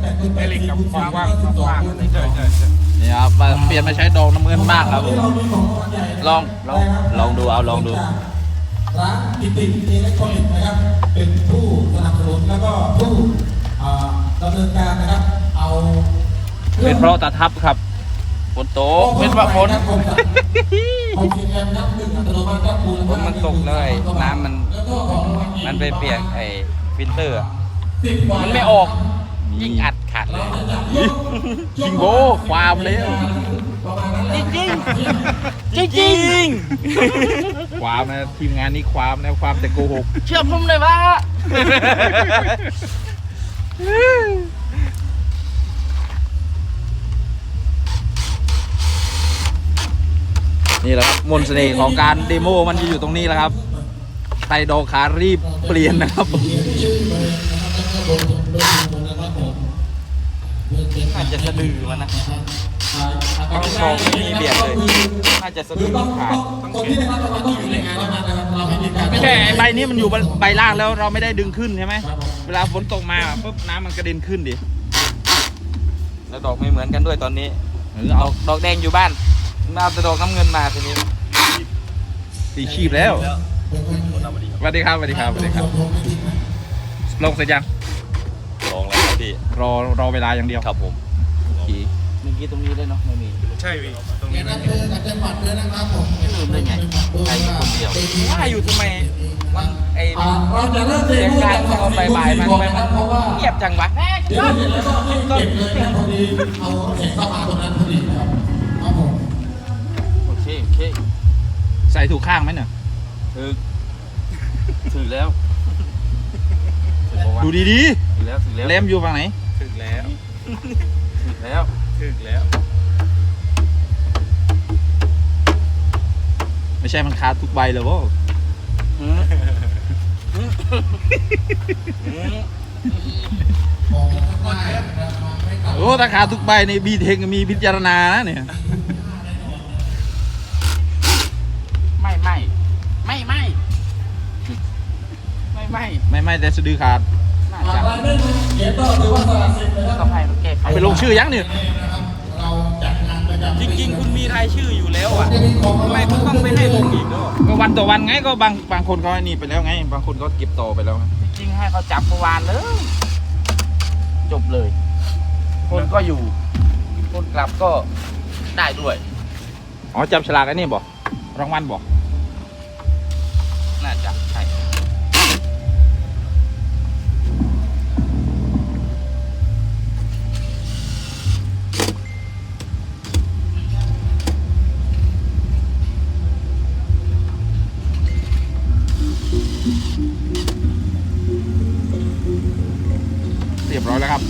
แม่เหล็กแม่เหล็กกับความว่างความว่างใช่ใช่ใช่นี่ครับเปลี่ยนมาใช้ดองน้ำเงินบ้างครับผมลองลองลองดูเอาลองดูร้านกิติอิเล็กทรอนิกส์นะครับ เป็นผู้สนับสนุนแล้วก็ผู้ดำเนินการนะครับ เอาเป็นเพราะตาทับครับฝนโตเป็นเพราฝนฝนมันตกเลยน้ำมันมันไปเปียกไอ้ฟิลเตอร์ มันไม่ออก ยิ่งอัดขาดเลยจิงโบความเร็วจริงจริงจริงความนะทีมงานนี้ความนะความแต่โกหกเชื่อผมเลยว่านี่แหละครับมนต์เสน่ห์ของการเดโมมันจะอยู่ตรงนี้แหละครับไทยดอกขารีบเปลี่ยนนะครับ น่าจะสะดือมันนะต้องมองไม่มีเบียดเลยน่าจะสะดือขาดคนที่ได้รับรางวัลต้องอยู่ในงานแล้วนะครับเราไม่มีการไม่ใช่ไอ้ใบนี้มันอยู่ใบล่างแล้วเราไม่ได้ดึงขึ้นใช่ไหมเวลาฝนตกมาปุ๊บน้ำมันกระเด็นขึ้นดิแล้วดอกไม่เหมือนกันด้วยตอนนี้เออเอาดอกแดงอยู่บ้านมาเอาแต่ดอกน้ำเงินมาทีนี้ตีชีพแล้วสวัสดีครับสวัสดีครับสวัสดีครับลงเสร็จยังลองแล้ว พี่รอรอเวลาอย่างเดียวครับผมโอเคเมื่อกี้ตรงนี้ได้เนาะไม่มีใช่พี่ตรงนี้นั่นคืออาจจะปัดด้วยนะครับผมลืมได้ไงใครอยู่คนเดียวว่าอยู่ทำไมมันไอ้อ่าเราจะเริ่มเดเสียงโมการกันตอนบ่ายๆมันทำไมมันเพราะว่าเงียบจังวะเดี๋ยวเสร็จแล้วก็ให้เก็บเลยนะพอดีเอาเอกเข้ามาตรงนั้นพอดีนะครับครับผมโอเคโอเคใส่ถูกข้างไหมเนี่ยถึกถึกแล้วถึกปะ วะดูดีถึกแล้วถึกแล้วๆเล่มอยู่ฝั่งไหน ถึงแล้วถึกแล้วถึงแล้วไม่ใช่มันคาทุกใบเลยวะอืมอืมอืมมองข้างหน้านะครับมองไม่กลับโอ้ถ้าคาทุกใบในบีเทคมีพิจารณานะเนี่ย ไม่ไม่ไม่ไม่ไม่ไม่ไม่ไม่แต่สะดือขาด น่าอ่าจะรายได้เขียนต่อหรือว่าสละสิทธิ์นะครับต้องให้มันแก้ไขเอาไปลงชื่อยังเนี่ยนะครับเราจัดงานประจำจริงๆ คุณมีรายชื่ออยู่แล้วอะจะมีของทำไมคุณต้องไปให้ลงอีกเนาะก็วันต่อวันไงก็บางบางคนเขาไอ้นี่ไปแล้วไง บางคนก็เก็บต่อไปแล้วไงจริงๆให้เขาจับเมื่อวานเลย จบเลย คนก็อยู่ คนกลับก็ได้ด้วย อ๋อจับฉลากไอ้นี่บอกรางวัลบอก แล้วครับ